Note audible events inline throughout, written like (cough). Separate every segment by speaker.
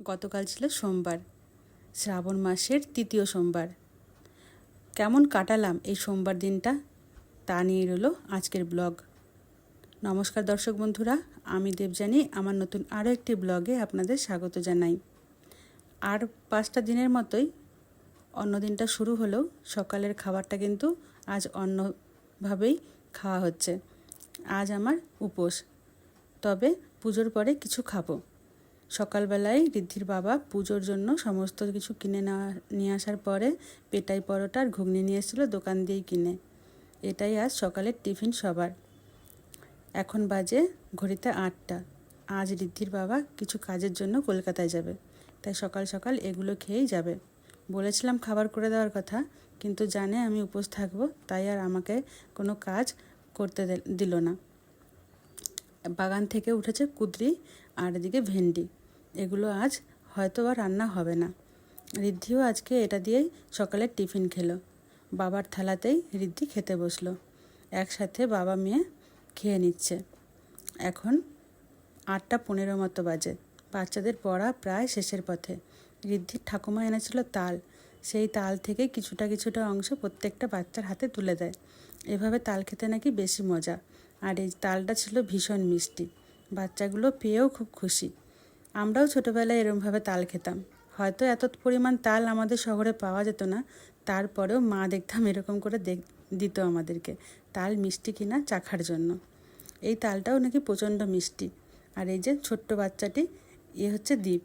Speaker 1: গতকাল ছিল সোমবার, শ্রাবণ মাসের তৃতীয় সোমবার। কেমন কাটালাম এই সোমবার দিনটা তা নিয়ে রইল আজকের ব্লগ। নমস্কার দর্শক বন্ধুরা, আমি দেবজানি আমার নতুন আরও একটি ব্লগে আপনাদের স্বাগত জানাই। আর পাঁচটা দিনের মতোই অন্য দিনটা শুরু হলেও সকালের খাবারটা কিন্তু আজ অন্যভাবেই খাওয়া হচ্ছে। আজ আমার উপোস, তবে পুজোর পরে কিছু খাব। সকালবেলায় ঋদ্ধির বাবা পুজোর জন্য সমস্ত কিছু কিনে নেওয়া, নিয়ে আসার পরে পেটাই পরোটা আর ঘুগনি নিয়ে এসেছিল দোকান দিয়েই কিনে। এটাই আজ সকালের টিফিন সবার। এখন বাজে ঘড়িতে আটটা। আজ ঋদ্ধির বাবা কিছু কাজের জন্য কলকাতায় যাবে। তাই সকাল সকাল এগুলো খেয়েই যাবে। বলেছিলাম খাবার করে দেওয়ার কথা, কিন্তু জানে আমি উপোস থাকব, তাই আর আমাকে কোনো কাজ করতে দিল না। বাগান থেকে উঠেছে কুদরি আর এদিকে ভেন্ডি। এগুলো আজ হয়তো আর রান্না হবে না। ঋদ্ধিও আজকে এটা দিয়েই সকালের টিফিন খেলো। বাবার থালাতেই ঋদ্ধি খেতে বসল। একসাথে বাবা মেয়ে খেয়ে নিচ্ছে। এখন আটটা পনেরো মতো বাজে। বাচ্চাদের পড়া প্রায় শেষের পথে। ঋদ্ধির ঠাকুমা এনেছিল তাল। সেই তাল থেকে কিছুটা কিছুটা অংশ প্রত্যেকটা বাচ্চার হাতে তুলে দেয়। এভাবে তাল খেতে নাকি বেশি মজা। আর এই তালটা ছিল ভীষণ মিষ্টি। বাচ্চাগুলো পেয়েও খুব খুশি। আমরাও ছোটোবেলায় এরমভাবে তাল খেতাম। হয়তো এত পরিমাণ তাল আমাদের শহরে পাওয়া যেত না, তারপরেও মা দেখতাম এরকম করে দেখ, দিত আমাদেরকে, তাল মিষ্টি কিনা চাখার জন্য। এই তালটাও নাকি প্রচণ্ড মিষ্টি। আর এই যে ছোট্ট বাচ্চাটি, এ হচ্ছে দ্বীপ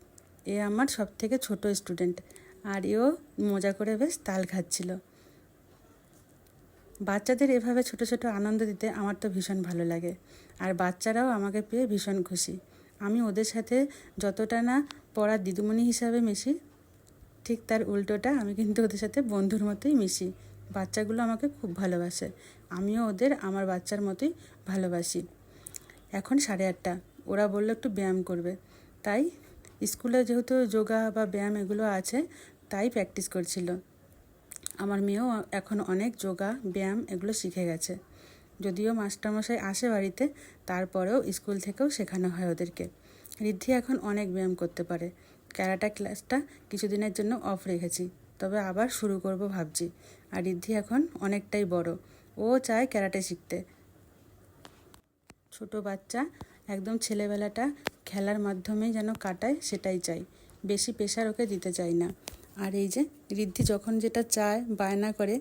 Speaker 1: এ আমার সব থেকে ছোটো স্টুডেন্ট। আর এও মজা করে বেশ তাল খাচ্ছিল। বাচ্চাদের এভাবে ছোট ছোট আনন্দ দিতে আমার তো ভীষণ ভালো লাগে। আর বাচ্চারাও আমাকে পেয়ে ভীষণ খুশি। আমি ওদের সাথে যতটা না পড়ার দিদিমণি হিসাবে মিশি, ঠিক তার উল্টোটা আমি কিন্তু ওদের সাথে বন্ধুর মতোই মিশি। বাচ্চাগুলো আমাকে খুব ভালোবাসে। আমিও ওদের আমার বাচ্চার মতোই ভালোবাসি। এখন সাড়ে আটটা। ওরা বলল একটু ব্যায়াম করবে। তাই স্কুলে যেহেতু যোগা বা ব্যায়াম এগুলো আছে, তাই প্র্যাকটিস করছিল। আমার মেয়েও এখন অনেক যোগা, ব্যায়াম এগুলো শিখে গেছে। যদিও মাস্টারমশাই আসে বাড়িতে, তারপরেও স্কুল থেকেও শেখানো হয় ওদেরকে। ঋদ্ধি এখন অনেক ব্যায়াম করতে পারে। ক্যারাটা ক্লাসটা কিছুদিনের জন্য অফ রেখেছি, তবে আবার শুরু করব ভাবছি। আর ঋদ্ধি এখন অনেকটাই বড়। ও চায় ক্যারাটে শিখতে। ছোট বাচ্চা একদম ছেলেবেলাটা খেলার মাধ্যমে যেন কাটায়, সেটাই চাই। বেশি প্রেশার ওকে দিতে চাই না। আর এই যে ঋদ্ধি যখন যেটা চায়, বায়না করে,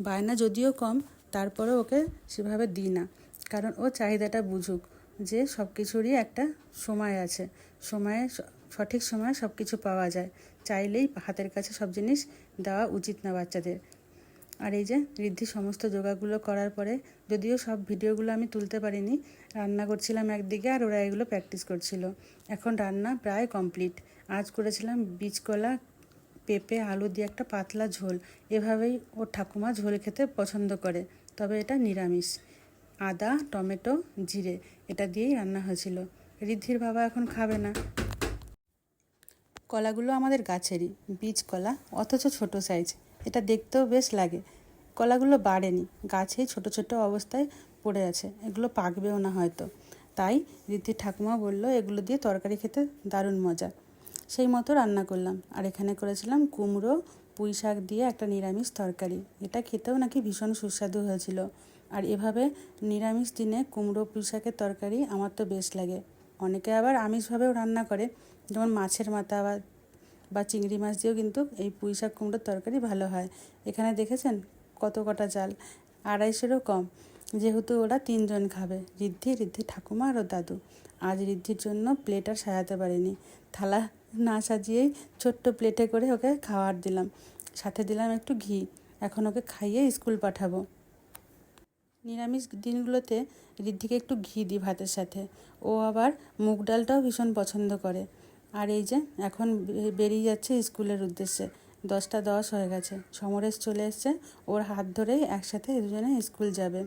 Speaker 1: বায়না যদিও কম তারপরেও ওকে সেভাবে দিই না। কারণ ও চাহিদাটা বুঝুক যে সব কিছুরই একটা সময় আছে। সময়ে সঠিক সময়ে সব কিছু পাওয়া যায়। চাইলেই হাতের কাছে সব জিনিস দেওয়া উচিত না বাচ্চাদের। আর এই যে ঋদ্ধি সমস্ত যোগাগুলো করার পরে যদিও সব ভিডিওগুলো আমি তুলতে পারিনি, রান্না করছিলাম একদিকে আর ওরা এগুলো প্র্যাকটিস করছিল। এখন রান্না প্রায় কমপ্লিট। আজ করেছিলাম বীজকলা, পেঁপে, আলু দিয়ে একটা পাতলা ঝোল। এভাবেই ওর ঠাকুমা ঝোল খেতে পছন্দ করে। তবে এটা নিরামিষ। আদা, টমেটো, জিরে, এটা দিয়েই রান্না হয়েছিল। ঋদ্ধির বাবা এখন খাবে না। কলাগুলো আমাদের গাছেরই, বীজ কলা, অথচ ছোট সাইজ এটা দেখতেও বেশ লাগে। কলাগুলো বাড়েনি, গাছেই ছোট ছোট অবস্থায় পড়ে আছে। এগুলো পাকবেও না হয়তো। তাই ঋদ্ধির ঠাকুমা বলল, এগুলো দিয়ে তরকারি খেতে দারুণ মজা। সেই মতো রান্না করলাম। আর এখানে করেছিলাম কুমড়ো পুঁই শাক দিয়ে একটা নিরামিষ তরকারি। এটা খেতেও নাকি ভীষণ সুস্বাদু হয়েছিল। আর এভাবে নিরামিষ দিনে কুমড়ো পুঁই শাকের তরকারি আমার তো বেশ লাগে। অনেকে আবার আমিষভাবেও রান্না করে, যেমন মাছের মাথা বা বা চিংড়ি মাছ দিয়েও কিন্তু এই পুঁই শাক কুমড়োর তরকারি ভালো হয়। এখানে দেখেছেন কত কটা চাল আড়াইশোরও কম। যেহেতু ওরা তিনজন খাবে, ঋদ্ধি ঋদ্ধি ঠাকুমা আর ও দাদু। আজ ঋদ্ধির জন্য প্লেট আর সাজাতে পারিনি। থালা না সাজিয়েই ছোট্ট প্লেটে করে ওকে খাওয়ার দিলাম। সাথে দিলাম একটু ঘি। এখন ওকে খাইয়ে স্কুল পাঠাবো। নিরামিষ দিনগুলোতে ঋদ্ধিকে একটু ঘি দিই ভাতের সাথে। ও আবার মুগ ডালটাও ভীষণ পছন্দ করে। আর এই যে, এখন বেরিয়ে যাচ্ছে স্কুলের উদ্দেশ্যে। দশটা দশ হয়ে গেছে। সমরেশ চলে এসছে। ওর হাত ধরেই একসাথে দুজনে স্কুল যাবে।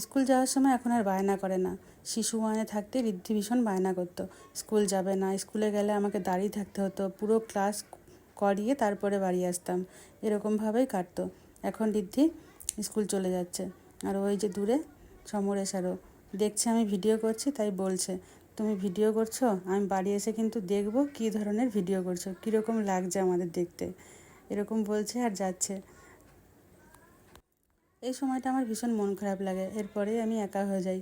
Speaker 1: স্কুল যাওয়ার সময় এখন আর বায়না করে না। শিশু ওয়ানে থাকতে ঋদ্ধি ভীষণ বায়না করতো। স্কুল যাবে না, স্কুলে গেলে আমাকে দাঁড়িয়ে থাকতে হতো। পুরো ক্লাস করিয়ে তারপরে বাড়ি আসতাম। এরকমভাবেই কাটতো। এখন ঋদ্ধি স্কুল চলে যাচ্ছে। আর ওই যে দূরে সমরেশ আরও। দেখছে আমি ভিডিও করছি, তাই বলছে, তুমি ভিডিও করছ? আমি বাড়ি এসে কিন্তু দেখব কী ধরনের ভিডিও করছ। কীরকম লাগছে আমাদের দেখতে? এরকম বলছে আর যাচ্ছে। এই সময়টা আমার ভীষণ মন খারাপ লাগে। এরপরে আমি একা হয়ে যাই।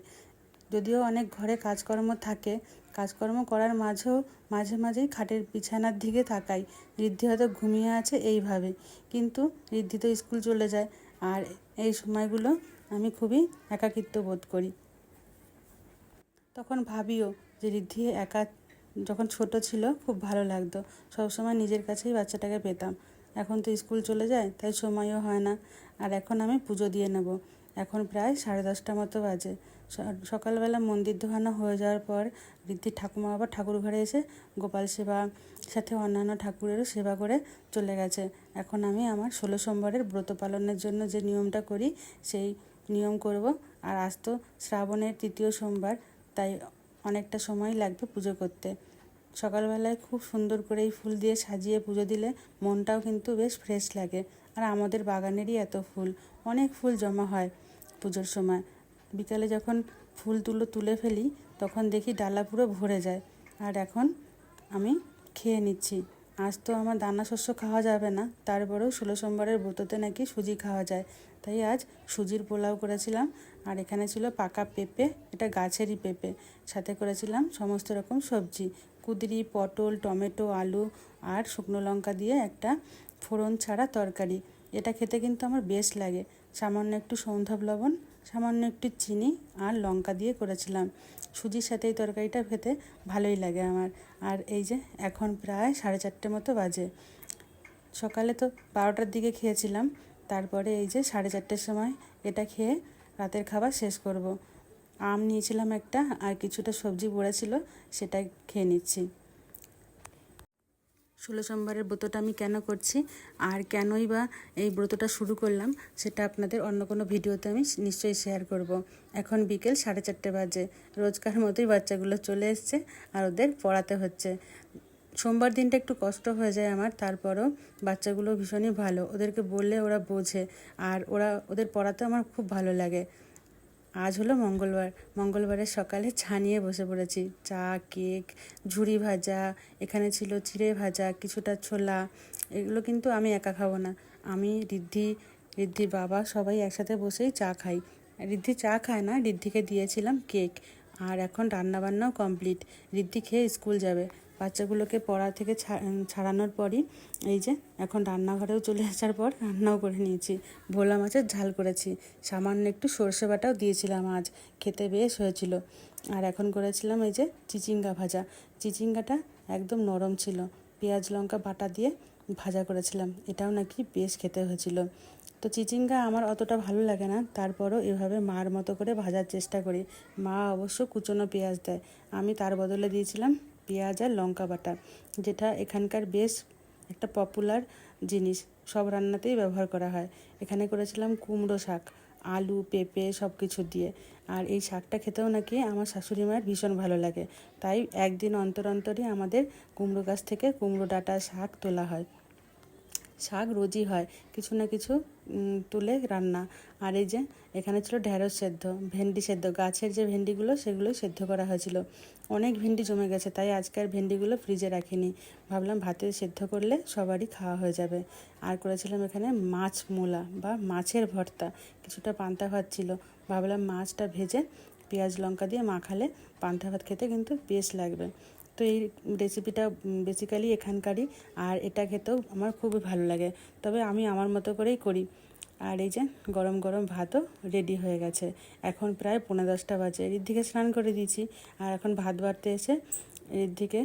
Speaker 1: যদিও অনেক ঘরে কাজকর্ম থাকে, কাজকর্ম করার মাঝেও মাঝে মাঝেই খাটের বিছানার দিকে থাকাই ঋদ্ধি হয়তো ঘুমিয়ে আছে এইভাবে, কিন্তু ঋদ্ধি তো স্কুল চলে যায়। আর এই সময়গুলো আমি খুবই একাকিত্ব বোধ করি। তখন ভাবিও যে ঋদ্ধি একা যখন ছোট ছিল, খুব ভালো লাগতো। সবসময় নিজের কাছেই বাচ্চাটাকে পেতাম। এখন তো স্কুল চলে যায়, তাই সময়ও হয় না। আর এখন আমি পুজো দিয়ে নেব। এখন প্রায় সাড়ে দশটা মতো বাজে। সকালবেলা মন্দির ধোয়ানো হয়ে যাওয়ার পর ঋদ্ধির ঠাকুমা আবার ঠাকুর ঘরে এসে গোপাল সেবা, সাথে অন্যান্য ঠাকুরেরও সেবা করে চলে গেছে। এখন আমি আমার ষোলো সোমবারের ব্রত পালনের জন্য যে নিয়মটা করি, সেই নিয়ম করব। আর আজ তো শ্রাবণের তৃতীয় সোমবার, তাই অনেকটা সময় লাগবে পুজো করতে। সকালবেলায় খুব সুন্দর করে এই ফুল দিয়ে সাজিয়ে পুজো দিলে মনটাও কিন্তু বেশ ফ্রেশ লাগে। আর আমাদের বাগানেরই এত ফুল, অনেক ফুল জমা হয় পুজোর সময়। বিকালে যখন ফুল তুলো তুলে ফেলি, তখন দেখি ডালা পুরো ভরে যায়। আর এখন আমি খেয়ে নিচ্ছি। আজ তো আমার দানা শস্য খাওয়া যাবে না। তারপরেও ষোলো সোমবারের ব্রততে নাকি সুজি খাওয়া যায়। তাই আজ সুজির পোলাও করেছিলাম আর এখানে ছিল পাকা পেঁপে, এটা গাছেরই পেঁপে। সাথে করেছিলাম সমস্ত রকম সবজি, কুদরি, পটল, টমেটো, আলু আর শুকনো লঙ্কা দিয়ে একটা ফোড়ন ছাড়া তরকারি। এটা খেতে কিন্তু আমার বেশ লাগে। সামান্য একটু সৌন্ধব লবণ, সামান্য একটু চিনি আর লঙ্কা দিয়ে করেছিলাম। সুজির সাথে এই তরকারিটা খেতে ভালোই লাগে আমার। আর এই যে এখন প্রায় সাড়ে চারটে মতো বাজে। সকালে তো বারোটার দিকে খেয়েছিলাম, তারপরে এই যে সাড়ে চারটের সময় এটা খেয়ে রাতের খাবার শেষ করব। আম নিয়েছিলাম একটা আর কিছুটা সবজি পড়েছিল সেটা খেয়ে নিচ্ছি। ষোলো সোমবারের ব্রতটা আমি কেন করছি, আর কেনই বা এই ব্রতটা শুরু করলাম, সেটা আপনাদের অন্য কোনো ভিডিওতে আমি নিশ্চয়ই শেয়ার করব। এখন বিকেল সাড়ে চারটে বাজে, রোজকার মতোই বাচ্চাগুলো চলে এসছে আর ওদের পড়াতে হচ্ছে সোমবার দিনটা একটু কষ্ট হয়ে যায় আমার, তারপরও বাচ্চাগুলো ভীষণই ভালো, ওদেরকে বললে ওরা বোঝে, আর ওরা, ওদের পড়াতে আমার খুব ভালো লাগে আজ হলো মঙ্গলবার। মঙ্গলবারের সকালে ছানিয়ে বসে পড়েছি। চা, কেক, ঝুড়ি ভাজা, এখানে ছিল চিড়ে ভাজা, কিছুটা ছোলা, এগুলো কিন্তু আমি একা খাব না। আমি ঋদ্ধি ঋদ্ধির বাবা সবাই একসাথে বসেই চা খাই। ঋদ্ধি চা খায় না ঋদ্ধিকে দিয়েছিলাম কেক। আর এখন রান্নাবান্নাও কমপ্লিট। ঋদ্ধি খেয়ে স্কুল যাবে। বাচ্চাগুলোকে পড়া থেকে ছাড়ানোর পরই এই যে এখন রান্নাঘরেও চলে আসার পর রান্নাও করে নিয়েছি। ভোলা মাছের ঝাল করেছি। সামান্য একটু সর্ষে বাটাও দিয়েছিলাম আজ। খেতে বেশ হয়েছিল। আর এখন করেছিলাম এই যে চিচিঙ্গা ভাজা। চিচিঙ্গাটা একদম নরম ছিল। পেঁয়াজ, লঙ্কা, বাটা দিয়ে ভাজা করেছিলাম। এটাও নাকি বেশ খেতে হয়েছিল। তো চিচিঙ্গা আমার অতটা ভালো লাগে না। তারপরও এভাবে মার মতো করে ভাজার চেষ্টা করি। মা অবশ্য কুচনো পেঁয়াজ দেয়। আমি তার বদলে দিয়েছিলাম পেঁয়াজ আর লঙ্কা বাটা, যেটা এখানকার বেশ একটা পপুলার জিনিস। সব রান্নাতেই ব্যবহার করা হয়। এখানে করেছিলাম কুমড়ো শাক, আলু, পেঁপে সব কিছু দিয়ে। আর এই শাকটা খেতেও নাকি আমার শাশুড়ি মায়ের ভীষণ ভালো লাগে। তাই একদিন অন্তর অন্তরই আমাদের কুমড়ো গাছ থেকে কুমড়ো ডাটা শাক তোলা হয়। শাক রোজই হয়, কিছু না কিছু তুলে রান্না। আর এই যে, এখানে ছিল ঢ্যাঁড়স সেদ্ধ, ভেন্ডি সেদ্ধ। গাছের যে ভেন্ডিগুলো, সেগুলো সেদ্ধ করা হয়েছিল। অনেক ভেন্ডি জমে গেছে, তাই আজকের ভেন্ডিগুলো ফ্রিজে রাখিনি। ভাবলাম ভাতে সেদ্ধ করলে সবারই খাওয়া হয়ে যাবে। আর করেছিলাম এখানে মাছ মূলা বা মাছের ভর্তা। কিছুটা পান্তা ভাত ছিল। ভাবলাম মাছটা ভেজে পেঁয়াজ লঙ্কা দিয়ে মাখালে পান্তা ভাত খেতে কিন্তু বেশ লাগবে। তো এই রেসিপিটা বেসিক্যালি এখানকারই। আর এটা খেতেও আমার খুবই ভালো লাগে। তবে আমি আমার মতো করেই করি। আর এই যে গরম গরম ভাতও রেডি হয়ে গেছে। এখন প্রায় পনেরো দশটা বাজে। ঋদ্ধিকে স্নান করে দিয়েছি। আর এখন ভাত বাড়তে এসে ঋদ্ধিকে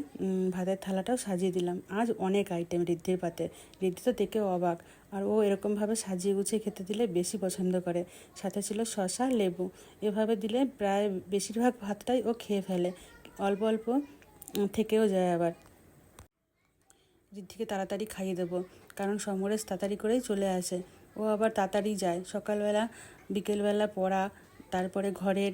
Speaker 1: ভাতের থালাটাও সাজিয়ে দিলাম। আজ অনেক আইটেম ঋদ্ধির পাতে। ঋদ্ধি তো দেখেও অবাক। আর ও এরকমভাবে সাজিয়ে গুছিয়ে খেতে দিলে বেশি পছন্দ করে। সাথে ছিল শশা লেবু। এভাবে দিলে প্রায় বেশিরভাগ ভাতটাই ও খেয়ে ফেলে। অল্প অল্প থেকেও যায় আবার। ঋদ্ধিকে তাড়াতাড়ি খাইয়ে দেবো, কারণ সমরেশ তাড়াতাড়ি করেই চলে আসে। ও আবার তাড়াতাড়ি যায়, সকালবেলা, বিকেলবেলা পড়া, তারপরে ঘরের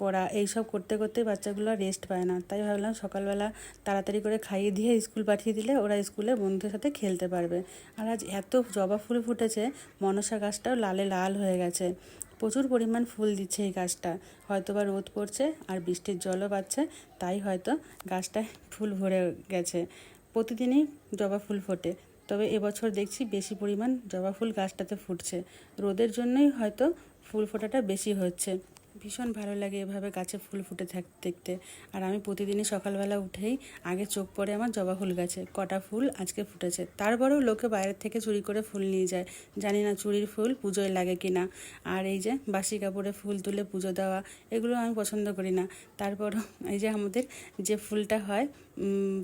Speaker 1: পড়া, এইসব করতে করতে বাচ্চাগুলো রেস্ট পায় না। তাই ভাবলাম সকালবেলা তাড়াতাড়ি করে খাইয়ে দিয়ে স্কুল পাঠিয়ে দিলে ওরা স্কুলে বন্ধুদের সাথে খেলতে পারবে। আর আজ এত জবা ফুল ফুটেছে, মনসা গাছটাও লালে লাল হয়ে গেছে। প্রচুর পরিমাণ ফুল দিচ্ছে এই গাছটা। হয়তো বা রোদ পড়ছে আর বৃষ্টির জলও পাচ্ছে, তাই হয়তো গাছটায় ফুল ভরে গেছে। প্রতিদিনই জবা ফুল ফোটে, তবে এবছর দেখছি বেশি পরিমাণ জবা ফুল গাছটাতে ফুটছে। রোদের জন্যই হয়তো ফুল ফোটাটা বেশি হচ্ছে। ভীষণ ভালো লাগে এভাবে গাছে ফুল ফুটে থাক, দেখতে। আর আমি প্রতিদিনই সকালবেলা উঠেই আগে চোখ পড়ে আমার জবা ফুল গাছে। কটা ফুল আজকে ফুটেছে। তারপরেও লোকে বাইরের থেকে চুরি করে ফুল নিয়ে যায়। জানি না চুরির ফুল পুজোয় লাগে কি না। আর এই যে বাসি কাপড়ে ফুল তুলে পুজো দেওয়া, এগুলো আমি পছন্দ করি না। তারপরও (laughs) এই যে আমাদের যে ফুলটা হয়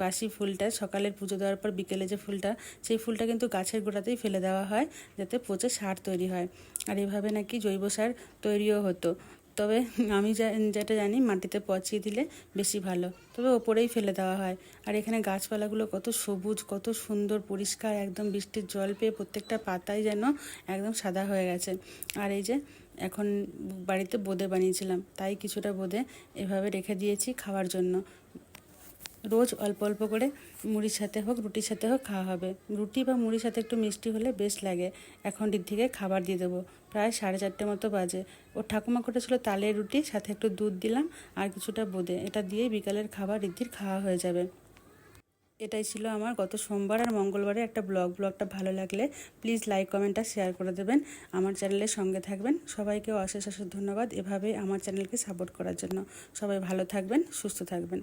Speaker 1: বাসি ফুলটা, সকালের পুজো দেওয়ার পর বিকেলে যে ফুলটা, সেই ফুলটা কিন্তু গাছের গোড়াতেই ফেলে দেওয়া হয়, যাতে পচে সার তৈরি হয়। আর এভাবে নাকি জৈব সার তৈরিও হতো। তবে আমি যেটা জানি মাটিতে পচিয়ে দিলে বেশি ভালো। তবে ওপরেই ফেলে দেওয়া হয়। আর এখানে গাছপালাগুলো কত সবুজ, কত সুন্দর, পরিষ্কার, একদম বৃষ্টির জল পেয়ে প্রত্যেকটা পাতাই যেন একদম সাদা হয়ে গেছে। আর এই যে এখন বাড়িতে বোঁদে বানিয়েছিলাম, তাই কিছুটা বোঁদে এভাবে রেখে দিয়েছি খাওয়ার জন্য। রোজ অল্প অল্প করে মুড়ির সাথে হোক, রুটির সাথে হোক খাওয়া হবে। রুটি বা মুড়ির সাথে একটু মিষ্টি হলে বেশ লাগে। এখন থেকে খাবার দিয়ে দেবো। প্রায় সাড়ে চারটে মতো বাজে। ও ঠাকুমা করেছিল তালের রুটি, সাথে একটু দুধ দিলাম আর কিছুটা বোঁদে। এটা দিয়ে বিকালের খাবার রিদ্ধির খাওয়া হয়ে যাবে। এটাই ছিল আমার গত সোমবার আর মঙ্গলবারে একটা ব্লগ। ব্লগটা ভালো লাগলে প্লিজ লাইক, কমেন্ট আর শেয়ার করে দেবেন। আমার চ্যানেলের সঙ্গে থাকবেন। সবাইকে অশেষ অশেষ ধন্যবাদ এভাবে আমার চ্যানেলকে সাপোর্ট করার জন্য। সবাই ভালো থাকবেন, সুস্থ থাকবেন।